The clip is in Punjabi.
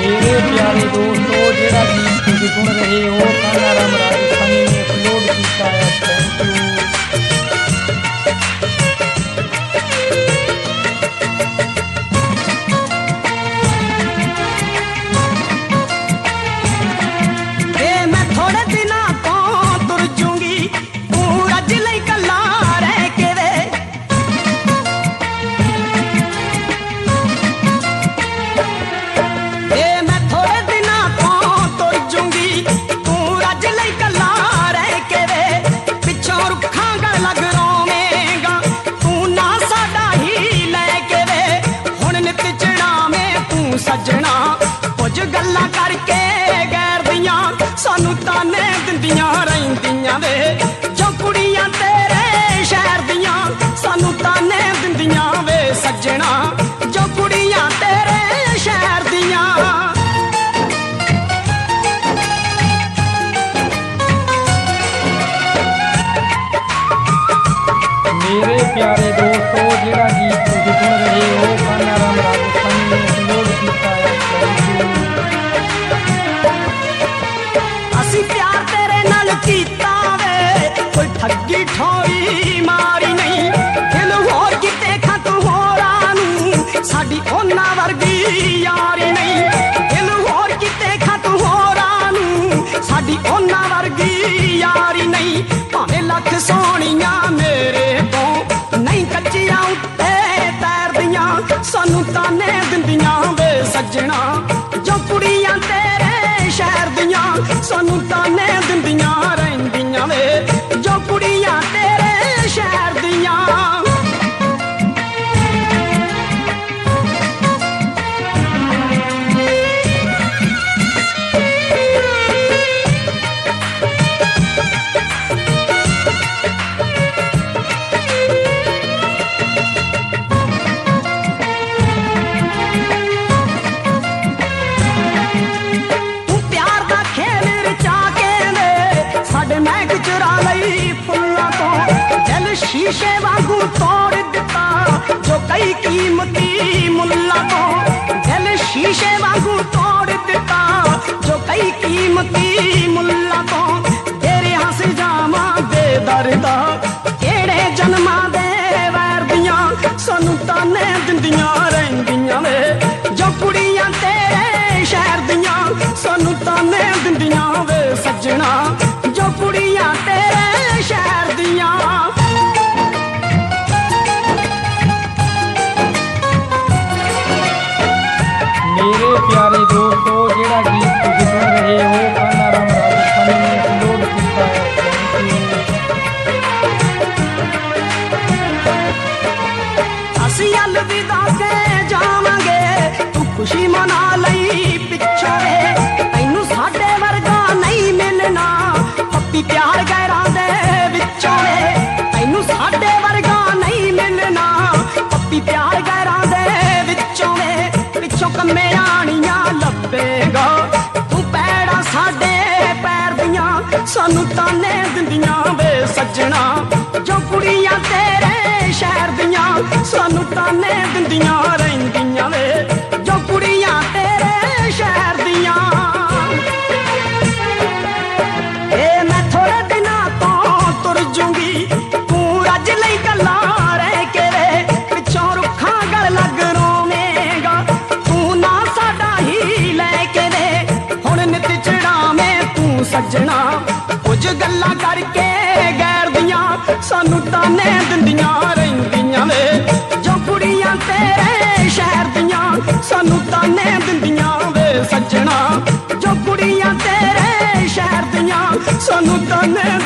ਮੇਰੇ ਪਿਆਰੇ ਦੋਸਤੋ, ਜਿਹੜਾ ਗੀਤ ਤੁਸੀਂ ਸੁਣ ਰਹੇ ਹੋ ਕਾਨਾ ਰਾਮ ਰਾਜਸਥਾਨੀ ਨੇ ਅਪਲੋਡ ਕੀਤਾ ਹੈ। ਥੈਂਕ ਯੂ ਰਹਿੰਦੀਆਂ ਵੇ, ਜੋ ਕੁੜੀਆਂ ਤੇਰੇ ਸ਼ਹਿਰ ਦੀਆਂ, ਸਾਨੂੰ ਤਾਨੇ ਦਿੰਦੀਆਂ ਵੇ ਸੱਜਣਾ, ਜੋ ਕੁੜੀਆਂ ਤੇਰੇ ਸ਼ਹਿਰ ਦੀਆਂ। ਮੇਰੇ ਪਿਆਰੇ ਦੋਸਤੋ, ਜਿਹੜਾ ਸਾਡੀ ਉਹਨਾਂ ਵਰਗੀ ਯਾਰੀ ਨਹੀਂ। ਭਾਵੇਂ ਲੱਖ ਸੋਹਣੀਆਂ ਮੇਰੇ ਤੋਂ ਨਹੀਂ ਕੱਚੀਆਂ ਉੱਤੇ ਤੈਰਦੀਆਂ ਸਾਨੂੰ ਤਾਨੇ ਦਿੰਦੀਆਂ ਵੇ ਸੱਜਣਾ। ਜੋ ਕੁੜੀਆਂ ਤੇਰੇ ਸ਼ਹਿਰ ਦੀਆਂ, ਸਾਨੂੰ ਤਾਨੇ ਦਿੰਦੀਆਂ ਦਿਲ ਸ਼ੀਸ਼ੇ ਵਾਂਗੂ ਤੋੜ ਦਿੱਤਾ। ਜੋ ਕਈ ਕੀਮਤੀ ਮੁੱਲਾਂ ਤੋਂ, ਦਿਲ ਸ਼ੀਸ਼ੇ ਵਾਂਗੂ ਤੋੜ ਦਿੱਤਾ। ਜੋ ਕਈ ਕੀਮਤੀ ਮੁੱਲਾਂ ਤੋਂ, ਤੇਰੇ ਹੱਸ ਜਾਵਾਂ ਬੇਦਰਦਾ ਕਿਹੜੇ ਜਨਮਾਂ ਦੇ ਵੈਰ ਦੀਆਂ, ਸਾਨੂੰ ਤਾਨੇ ਦਿੰਦੀਆਂ। ਖੁਸ਼ੀ ਮਨਾ ਲਈ ਪਿੱਛਾ ਵੇ ਤੈਨੂੰ ਸਾਡੇ ਵਰਗਾ ਨਹੀਂ ਮਿਲਣਾ। ਪੱਪੀ ਪਿਆਰ ਗੈਰਾਂ ਦੇ ਵਿੱਚੋਂ ਵੇ ਤੈਨੂੰ ਸਾਡੇ ਵਰਗਾ ਨਹੀਂ ਮਿਲਣਾ। ਪੱਪੀ ਪਿਆਰ ਗੈਰਾਂ ਦੇ ਵਿੱਚੋਂ ਵੇ ਪਿੱਛੋਂ ਕੰਮੇ ਆਣੀਆਂ ਲੱਭੇਗਾ। ਤੂੰ ਪੈੜਾ ਸਾਡੇ ਪੈਰ ਦੀਆਂ। ਸਾਨੂੰ ਤਾਨੇ ਦਿੰਦੀਆਂ ਵੇ ਸੱਜਣਾ। ਜੋ ਕੁੜੀਆਂ ਤੇਰੇ ਸ਼ਹਿਰ ਦੀਆਂ। ਸਾਨੂੰ ਤਾਨੇ ਦਿੰਦੀਆਂ ਰਹਿੰਦੀਆਂ। ਸੱਜਣਾ ਕੁਝ ਗੱਲਾਂ ਕਰਕੇ ਗੈਰ ਦੀਆਂ ਸਾਨੂੰ ਤਾਨੇ ਦਿੰਦੀਆਂ ਰਹਿੰਦੀਆਂ ਵੇ ਜੋ ਕੁੜੀਆਂ ਤੇਰੇ ਸ਼ਹਿਰ ਦੀਆਂ, ਸਾਨੂੰ ਤਾਨੇ ਦਿੰਦੀਆਂ ਵੇ ਸੱਜਣਾ। ਜੋ ਕੁੜੀਆਂ ਤੇਰੇ ਸ਼ਹਿਰ ਦੀਆਂ, ਸਾਨੂੰ ਤਾਨੇ